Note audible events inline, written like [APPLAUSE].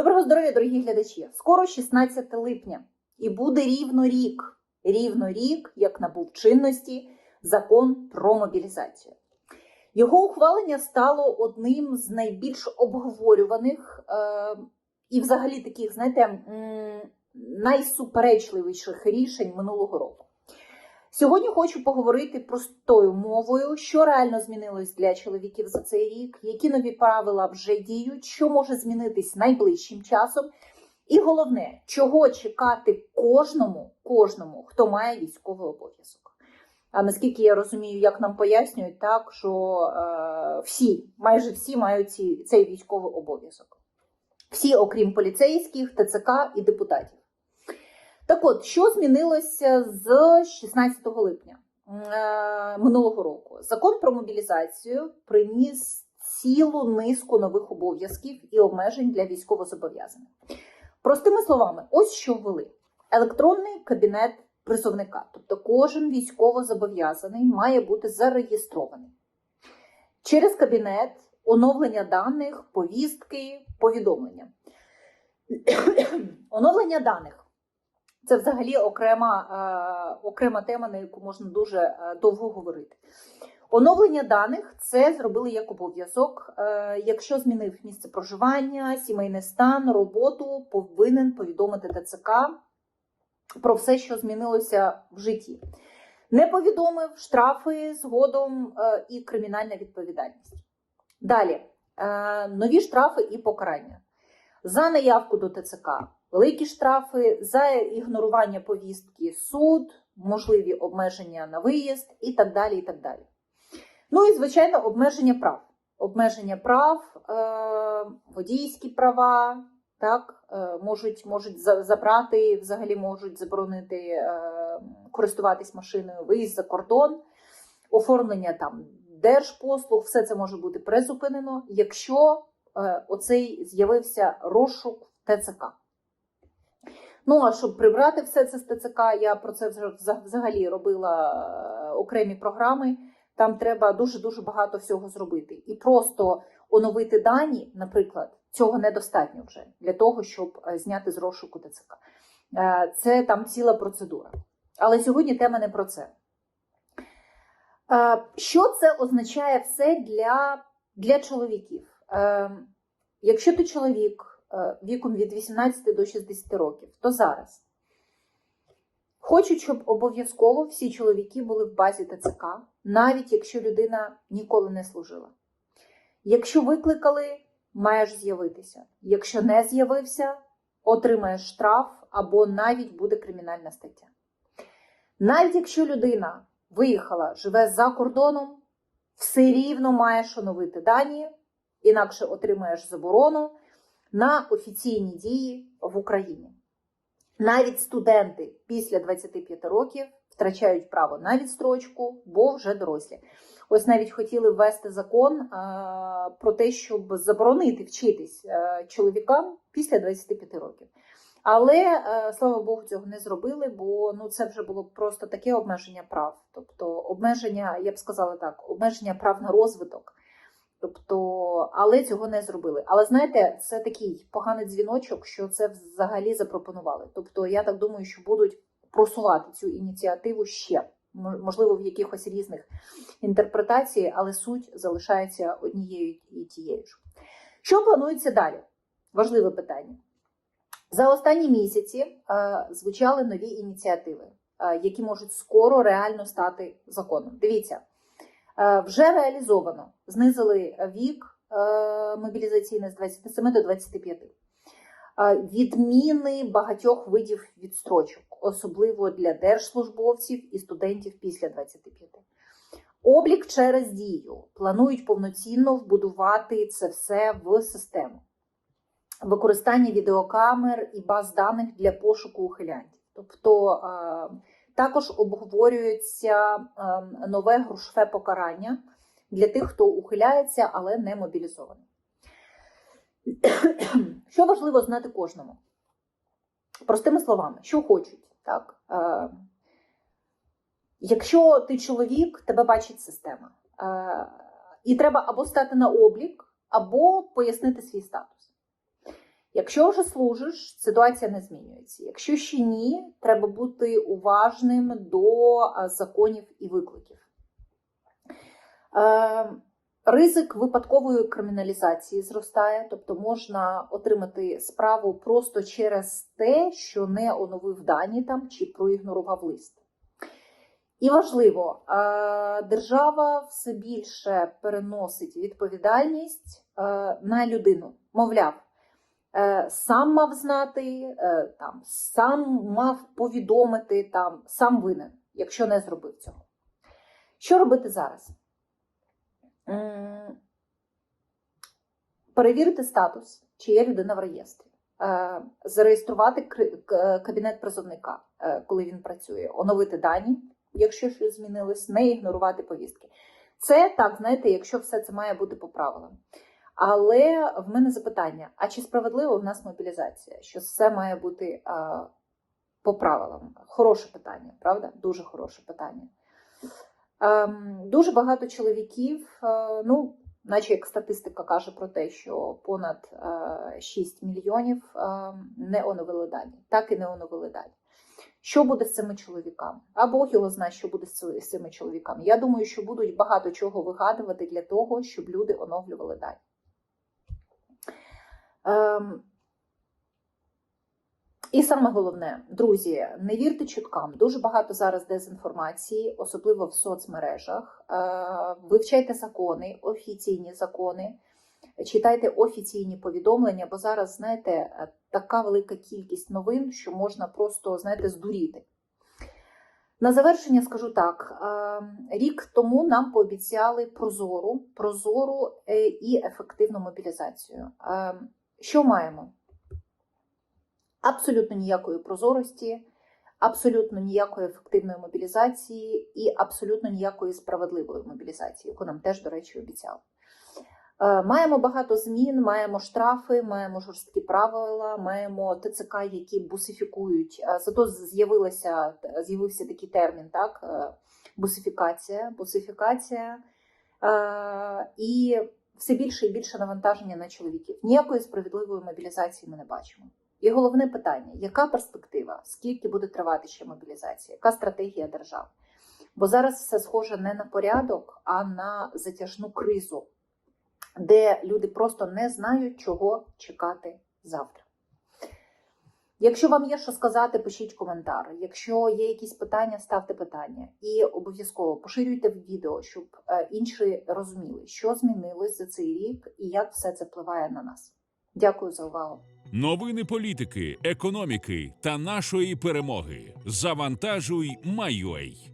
Доброго здоров'я, дорогі глядачі! Скоро 16 липня, і буде рівно рік. Рівно рік, як набув чинності закон про мобілізацію. Його ухвалення стало одним з найбільш обговорюваних е, і, взагалі, таких, знаєте, найсуперечливіших рішень минулого року. Сьогодні хочу поговорити простою мовою, що реально змінилось для чоловіків за цей рік, які нові правила вже діють, що може змінитись найближчим часом. І головне, чого чекати кожному, кожному, хто має військовий обов'язок. А наскільки я розумію, як нам пояснюють, так що е, всі, майже всі мають ці, цей військовий обов'язок. Всі, окрім поліцейських, ТЦК і депутатів. Так от, що змінилося з 16 липня е, минулого року? Закон про мобілізацію приніс цілу низку нових обов'язків і обмежень для військовозобов'язаних. Простими словами, ось що ввели: електронний кабінет призовника. Тобто кожен військовозобов'язаний має бути зареєстрований. Через кабінет оновлення даних, повістки, повідомлення. [COUGHS] оновлення даних. Це взагалі окрема, е, окрема тема, на яку можна дуже е, довго говорити. Оновлення даних це зробили як обов'язок. Е, якщо змінив місце проживання, сімейний стан, роботу, повинен повідомити ТЦК про все, що змінилося в житті. Не повідомив штрафи згодом і кримінальна відповідальність. Далі нові штрафи і покарання за наявку до ТЦК, великі штрафи, за ігнорування повістки, суд, можливі обмеження на виїзд і так далі. і так далі. Ну і, звичайно, обмеження прав. Обмеження прав, е, водійські права, так, е, можуть, можуть забрати, взагалі можуть заборонити е, користуватись машиною, виїзд за кордон, оформлення там держпослуг, все це може бути призупинено, якщо оцей з'явився розшук ТЦК. Ну, а щоб прибрати все це з ТЦК, я про це взагалі робила е, окремі програми. Там треба дуже-дуже багато всього зробити. І просто оновити дані, наприклад, цього недостатньо вже для того, щоб е, зняти з розшуку ТЦК. Е, Це там ціла процедура. Але сьогодні тема не про це. Що це означає все для, для чоловіків? Е, Якщо ти чоловік віком від 18 до 60 років, то зараз хочуть, щоб обов'язково всі чоловіки були в базі ТЦК, навіть якщо людина ніколи не служила. Якщо викликали, маєш з'явитися. Якщо не з'явився, отримаєш штраф або навіть буде кримінальна стаття. Навіть якщо людина виїхала, живе за кордоном, все рівно маєш оновити дані, інакше отримаєш заборону на офіційні дії в Україні. Навіть студенти після 25 років втрачають право на відстрочку, бо вже дорослі. Ось навіть хотіли ввести закон а, про те, щоб заборонити вчитись а, чоловікам після 25 років. Але е, слава Богу, цього не зробили, бо ну це вже було просто таке обмеження прав. Тобто обмеження, я б сказала так, обмеження прав на розвиток. Тобто, але цього не зробили. Але знаєте, це такий поганий дзвіночок, що це взагалі запропонували. Тобто, я так думаю, що будуть просувати цю ініціативу ще, можливо, в якихось різних інтерпретацій, але суть залишається однією і тією ж. Що планується далі? Важливе питання. За останні місяці е, звучали нові ініціативи, е, які можуть скоро реально стати законом. Дивіться, вже реалізовано, знизили вік е, мобілізаційний з 27 до 25. Е, Відміни багатьох видів відстрочок, особливо для держслужбовців і студентів після 25. Облік через дію планують повноцінно вбудувати це все в систему використання відеокамер і баз даних для пошуку ухилянтів. Тобто е, також обговорюється е, нове грошове покарання для тих, хто ухиляється, але не мобілізований. [CLEARS THROAT] Що важливо знати кожному? Простими словами, що хочуть, так? Е, Якщо ти чоловік, тебе бачить система. Е, І треба або стати на облік, або пояснити свій статус. Якщо вже служиш, ситуація не змінюється. Якщо ще ні, треба бути уважним до законів і викликів. Е, Ризик випадкової криміналізації зростає, тобто можна отримати справу просто через те, що не оновив дані там чи проігнорував лист. І важливо, е, держава все більше переносить відповідальність е, на людину. Мовляв, е, сам мав знати, е, там, сам мав повідомити, там, сам винен, якщо не зробив цього. Що робити зараз? Перевірити статус, чи є людина в реєстрі, Е, зареєструвати кабінет призовника, е, коли він працює, оновити дані, якщо щось змінилось, не ігнорувати повістки. Це так, знаєте, якщо все це має бути по правилам. Але в мене запитання: а чи справедливо в нас мобілізація? Що все має бути а, по правилам? Хороше питання, правда? Дуже хороше питання. Ем, дуже багато чоловіків, е, ну, наче як статистика каже про те, що понад е, 6 мільйонів е, не оновили дані, так і не оновили дані. Що буде з цими чоловіками? А Бог його знає, що буде з цими чоловіками. Я думаю, що будуть багато чого вигадувати для того, щоб люди оновлювали дані. Ем, і саме головне, друзі, не вірте чуткам. Дуже багато зараз дезінформації, особливо в соцмережах. Е, Вивчайте закони, офіційні закони, читайте офіційні повідомлення, бо зараз, знаєте, така велика кількість новин, що можна просто, знаєте, здуріти. На завершення скажу так: е, рік тому нам пообіцяли прозору, прозору е, і ефективну мобілізацію. Що маємо? Абсолютно ніякої прозорості, абсолютно ніякої ефективної мобілізації і абсолютно ніякої справедливої мобілізації, яку нам теж, до речі, обіцяли. Е, Маємо багато змін, маємо штрафи, маємо жорсткі правила, маємо ТЦК, які бусифікують. Е, Зато з'явилося з'явився такий термін, так е, бусифікація, бусифікація і все більше і більше навантаження на чоловіків. Ніякої справедливої мобілізації ми не бачимо. І головне питання: яка перспектива? Скільки буде тривати ще мобілізація? Яка стратегія держави? Бо зараз все схоже не на порядок, а на затяжну кризу, де люди просто не знають, чого чекати завтра. Якщо вам є що сказати, пишіть коментар. Якщо є якісь питання, ставте питання. І обов'язково поширюйте відео, щоб е, інші розуміли, що змінилось за цей рік і як все це впливає на нас. Дякую за увагу. Новини політики, економіки та нашої перемоги. Завантажуй, Майой.